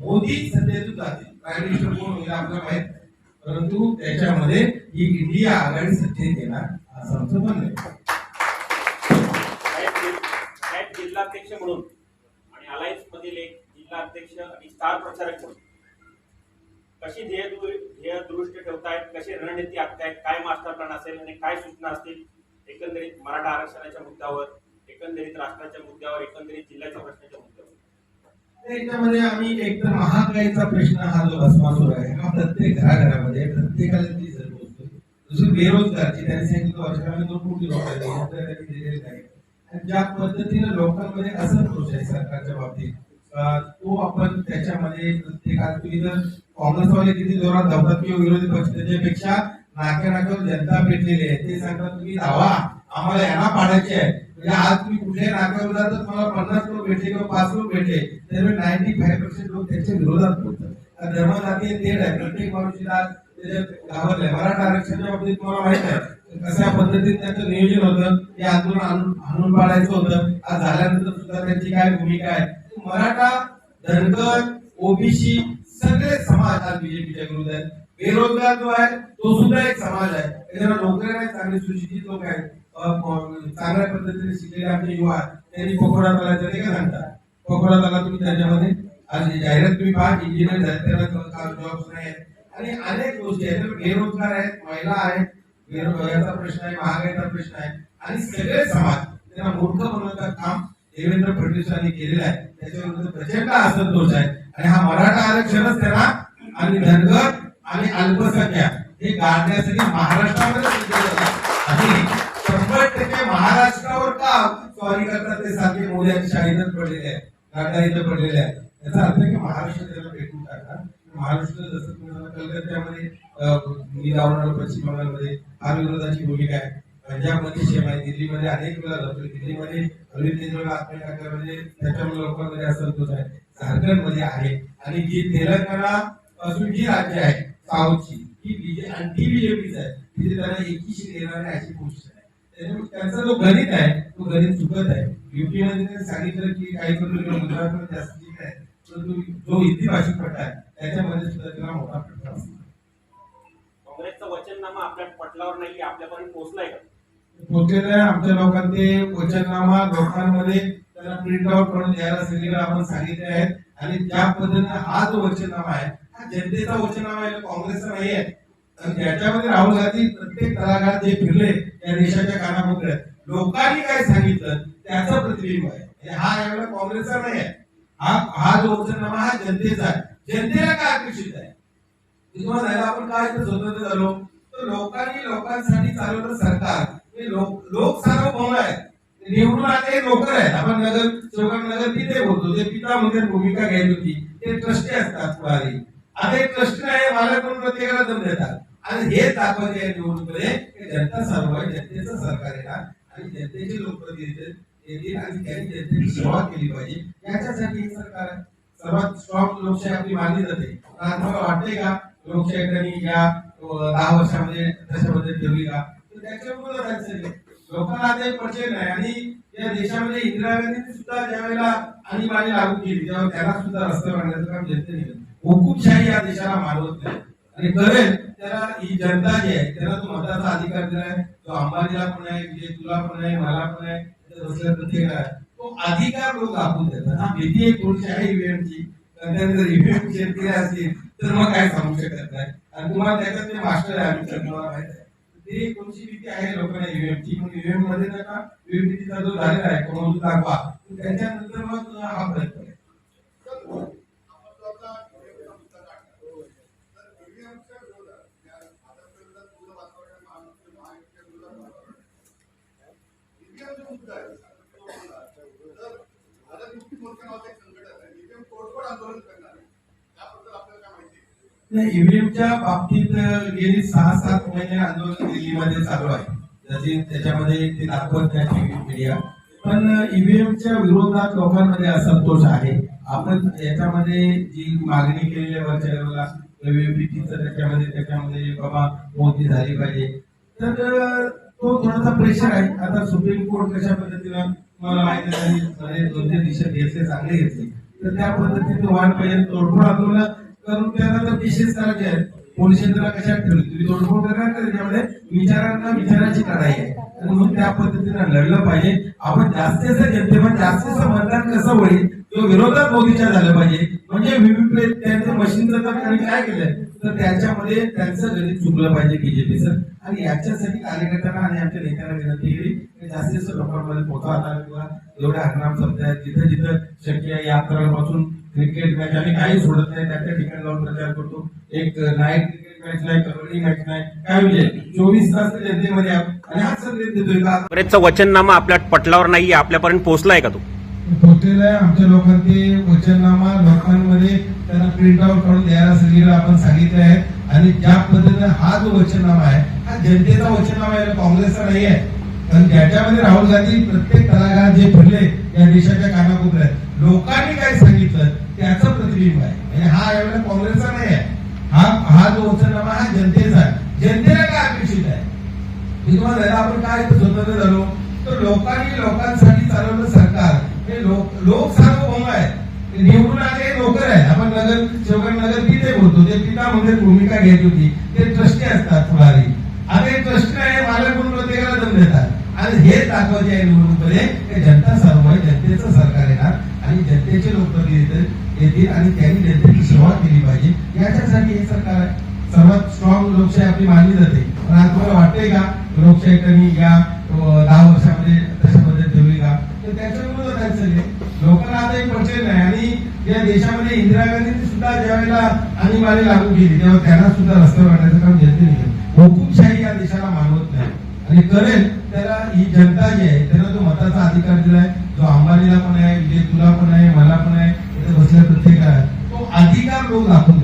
मोदी सध्यातून जातील prime minister कोण होईल आपल्याला माहीत. परंतु त्याच्यामध्ये ही इंडिया आघाडी सत्तेत येणार असं आमचं म्हणणं आहे. जिल्हाध्यक्ष म्हणून आणि अलायन्स मधील एक जिल्हा अध्यक्ष आणि स्टार प्रचारक म्हणून. कशी ध्येय ध्येय दृष्टी ठेवतायत? कशी रणनीती आखतायत? काय मास्टर प्लॅन असेल आणि काय सूचना असतील? एकंदरीत मराठा आरक्षणाच्या मुद्द्यावर एकंदरीत राष्ट्राच्या मुद्द्यावर एकंदरीत जिल्ह्याच्या प्रश्नाच्या मुद्द्यावर. त्याच्यामध्ये आम्ही एक तर महागाईचा प्रश्न हा जो भस्मासूर आहे हा प्रत्येक घराघरामध्ये प्रत्येकाला ती जर पोहोचतो दुसरी बेरोजगारची त्यांनी सांगितलं वर्षामध्ये दोन कोटी लोक त्यांनी दिलेल्या नाही. आणि ज्या पद्धतीने लोकांमध्ये असंतोष आहे सरकारच्या बाबतीत तो आपण त्याच्यामध्ये प्रत्येकात तुम्ही जर काँग्रेसवाले किती जोरात धावतात किंवा विरोधी पक्ष त्याच्यापेक्षा नाक्या नाक्यावर जनता भेटलेली आहे ते सांगतात तुम्ही धावा आम्हाला यांना पाडायचे आहे म्हणजे आज तुम्ही कुठल्याही नाक्यावर तर तुम्हाला पन्नास लोक भेटले किंवा पाच लोक भेटले त्यामुळे नाईन्टी फाईव्ह पर्सेंट लोक त्यांच्या विरोधात बोलतात. धर्म जाती तेढ आहे प्रत्येक माणूस आज त्याच्यात मराठा आरक्षणाच्या बाबतीत तुम्हाला माहीत आहे. कशा पद्धतीने त्यांचं नियोजन होतं हे आंदोलन आणून आणून पाडायचं होतं. आज झाल्यानंतर सुद्धा त्यांची काय भूमिका आहे? मराठा धनगर ओबीसी सगळे समाज आज बीजेपीच्या विरुद्ध आहेत बेरोजगार जो आहे तो सुद्धा एक समाज आहे. त्याच्यावर नोकऱ्या नाही चांगले सुशिक्षित लोक आहेत. चांगल्या पद्धतीने शिकलेले आमचे युवा त्यांनी पकोडा तलाचा नाही का सांगता? पकोडा तला तुम्ही त्याच्यामध्ये आज जाहिरात तुम्ही पहा इंजिनियर झाले त्याला जॉब्स नाही आहेत? आणि अनेक गोष्टी आहेत. बेरोजगार आहेत महिला आहेत बेरोजगाराचा प्रश्न आहे महागाईचा प्रश्न आहे. आणि सगळे समाज त्यांना मूर्ख बनवण्याचं काम देवेंद्र फडणवीसांनी केलेलं आहे. त्याच्याविरुद्ध प्रचंड असंतोष आहे. आणि हा मराठा आरक्षणच त्यांना आणि धनगर आणि अल्पसंख्याक हे गाडण्यासाठी महाराष्ट्रामध्ये पडलेले आहेत गाड्या पडलेले आहेत. याचा अर्थ की महाराष्ट्र त्याला भेटून टाका महाराष्ट्र जसं तुम्हाला कलकत्त्यामध्ये मी जाऊन पश्चिम बंगालमध्ये फार विरोधाची भूमिका आहे. पंजाबमध्ये सेम आहे दिल्लीमध्ये अनेक वेळा जातो दिल्लीमध्ये अरविंद केजरीवाल आत्महत्या करण्यामध्ये त्याच्यामुळे लोकांमध्ये असंतोष आहे. झारखंडमध्ये आहे. आणि जी तेलंगणा पासून जी राज्य आहे साऊथची ही बीजे आणि ती बीजेपीच आहे. तिथे त्यांना एकीशी सीट येणार नाही अशी कोशिश आहे. त्याच्यामुळे त्यांचा जो गणित आहे तो गणित चुकत आहे युपी मध्ये सांगितलं की काही गुजरातमध्ये जास्त आहे परंतु जो हिंदी भाषिक पट्टा आहे त्याच्यामध्ये सुद्धा त्याला मोठा पट्टा असतो. काँग्रेसचा वचननामा आपल्या पटलावर नाही आपल्यापर्यंत पोहोचलाय का? आहे आमच्या लोकांना ते वचननामा लोकांमध्ये त्याला प्रिंट आउट करून द्यायला सगळीकडे आपण सांगितले आहेत. आणि ज्या पद्धतीने हा जो वचननामा आहे हा जनतेचा वचननामा आहे काँग्रेसचा नाही आहे त्याच्यामध्ये राहुल गांधी प्रत्येक कलाकार जे फिरले या देशाच्या कानाकोपऱ्यात लोकांनी काय सांगितलं त्याचं प्रतिबिंब आहे. म्हणजे हा यावेळेला काँग्रेसचा नाही आहे. हा हा जो वचननामा हा जनतेचा आहे. जनतेला काय अपेक्षित आहे? तुम्हाला आपण काय स्वतंत्र झालो? तर लोकांनी लोकांसाठी चालवलं सरकार. हे लोक लोक सार्वभौम आहेत. निवडून आले लोक आहेत. आपण नगर सेवक नगर तिथे बोलतो. ते पिता म्हणजे भूमिका घ्यायची होती ते ट्रस्टी असतात पुढारी. आता एक ट्रस्टी आहे मला म्हणून प्रत्येकाला जम देतात. आणि हे दाखवायचे आहे निवडणुकीमध्ये जनता सर्व आहे जनतेचं सरकार येणार आणि जनतेचे लोकप्रतिनिधी येतील आणि त्यांनी जनतेची सेवा केली पाहिजे. याच्यासाठी सरकार आहे. सर्वात स्ट्रॉंग लोकशाही आपली मानली जाते. तुम्हाला वाटते का? लोकशाही या दहा वर्षामध्ये दशामध्ये ठेवली का? तर त्याच्यामुळे राज्य लोकांना ते एक परिचय नाही. आणि या देशामध्ये इंदिरा गांधी सुद्धा ज्यावेळेला आणीबाणी लागू केली तेव्हा त्याला सुद्धा रस्ते बांधण्याचं काम जनतेने हुकूमशाही या देशाला मानवत नाही. आणि करेल त्याला ही जनता जी आहे त्याला तो मताचा अधिकार दिलाय तो अंबानीला पण आहे विजय तुला पण आहे मला पण आहे इथं बसलेल्या प्रत्येकाला आहे. तो अधिकार लोक दाखवून देतात. हा भीती एक गोष्ट आहे इव्हेंटची त्याने जर ईव्हीएम चेक असतील तर मग काय सांगू शकत नाही. आणि तुम्हाला त्याच्यात ते मास्टर आहे आम्ही तुम्हाला माहीत आहे. ते कोणची भीती आहे लोकांना इव्हेंटची मग इव्हेंटमध्ये नका ईव्हीएमचा जो झालेला आहे तो दाखवा. त्याच्यानंतर मग हा प्रयत्न आहे फरक पडेल नाही ईव्हीएमच्या बाबतीत गेली सहा सात महिने आंदोलन दिल्लीमध्ये चालू आहे. त्याची त्याच्यामध्ये ते दाखवत नाही मीडिया पण ईव्हीएमच्या विरोधात लोकांमध्ये असंतोष आहे. आपण याच्यामध्ये जी मागणी केलेली आहे वरच्या लेवलला त्याच्यामध्ये त्याच्यामध्ये बाबा मोदी झाली पाहिजे. तर तो थोडासा प्रेशर आहे. आता सुप्रीम कोर्ट कशा पद्धतीनं मला माहिती नाही दोन तीन दिशा घेतले चांगले घेतले. तर त्या पद्धतीने व्हायला पाहिजे तोडफोड आंदोलन करून त्यांना तर विशेष करायचे आहेत. पोलीस यंत्रणा कशात ठेवली? तुम्ही तोडफोड करणार तर त्यामध्ये विचारांना विचाराची लढाई आहे. आणि म्हणून त्या पद्धतीने लढलं पाहिजे. आपण जास्तीत जनतेमध्ये जास्तीत मतदान कसं होईल? तो विरोधात मोदीच्या झालं पाहिजे. म्हणजे विविध त्यांचं मशीनचं तर त्यांनी काय केलंय? तर त्याच्यामध्ये त्यांचं गणित चुकलं पाहिजे बीजेपीचं आणि याच्यासाठी कार्यकर्त्यांना आणि आमच्या नेत्यांना विनंती केली की जास्तीत जास्त लोकांमध्ये पोहोचवता किंवा एवढ्या हंगाम शब्द आहेत जिथं जिथं शक्य आहे यात्रापासून क्रिकेट मॅच आम्ही काही सोडत नाही त्या त्या ठिकाणी जाऊन प्रचार करतो. एक नाईट क्रिकेट मॅच नाही कबड्डी मॅच नाही काय म्हणजे चोवीस तास जनतेमध्ये आणि हाच संदेश देतोय का? काँग्रेसचा वचननामा आपल्या पटलावर नाहीये आपल्यापर्यंत पोहोचलाय का तो? पोचलेलं आहे. आमच्या लोकांचे वचननामा लोकांमध्ये त्यांना प्रिंट आउट काढून द्यायला सगळीला आपण सांगितले आहे. आणि ज्या पद्धतीने हा जो वचननामा आहे हा जनतेचा वचननामा आहे काँग्रेसचा नाही आहे. कारण ज्याच्यामध्ये राहुल गांधी प्रत्येक कलाकार जे फिरले या देशाच्या कानाकोपऱ्यात लोकांनी काय सांगितलं त्याचं प्रतिबिंब आहे. म्हणजे हा एवढा काँग्रेसचा नाही आहे. हा हा जो वचननामा हा जनतेचा आहे. जनतेला काय अपेक्षित आहे? मी तुम्हाला आपण काय स्वतंत्र झालो तर लोकांनी लोकांसाठी चालवलं लोक सार्वभौम आहे निवडून आले नोकर आहे आपण नगर शेवकर नगर पिते बोलतो. ते पिता म्हणजे भूमिका घेत होती ते ट्रस्टी असतात फुलारी आता हे ट्रस्टी नाही मालक म्हणून प्रत्येकाला दम देतात. आणि हे दाखवायचे आहे निवडणुकीमध्ये की जनता सर्व आहे जनतेचं सरकार येणार आणि जनतेचे लोकप्रतिनिधी येतील आणि त्यांनी जनतेची सेवा केली पाहिजे. याच्यासाठी हे सरकार आहे. सर्वात स्ट्रॉंग लोकशाही आपली मानली जाते. पण आज तुम्हाला वाटतंय का? लोकशाही कमी या दहा वर्ष तशा पद्धत ठेवली का तर त्याच्या विरोधात आहे सगळे लोकांना आता एक पटले नाही आणि या देशामध्ये इंदिरा गांधी सुद्धा ज्यावेळेला आणीबाणी लागू केली तेव्हा त्यांना सुद्धा रस्ता काढण्याचं काम जनतेने केलं हुकुमशाही या देशाला मानवत नाही. आणि करेल त्याला ही जनता जी आहे त्याला तो मताचा अधिकार दिलाय. जो अंबानीला पण आहे विजय तुला पण आहे मला पण आहे इथे बसल्या प्रत्येकाला तो अधिकार लोक दाखवले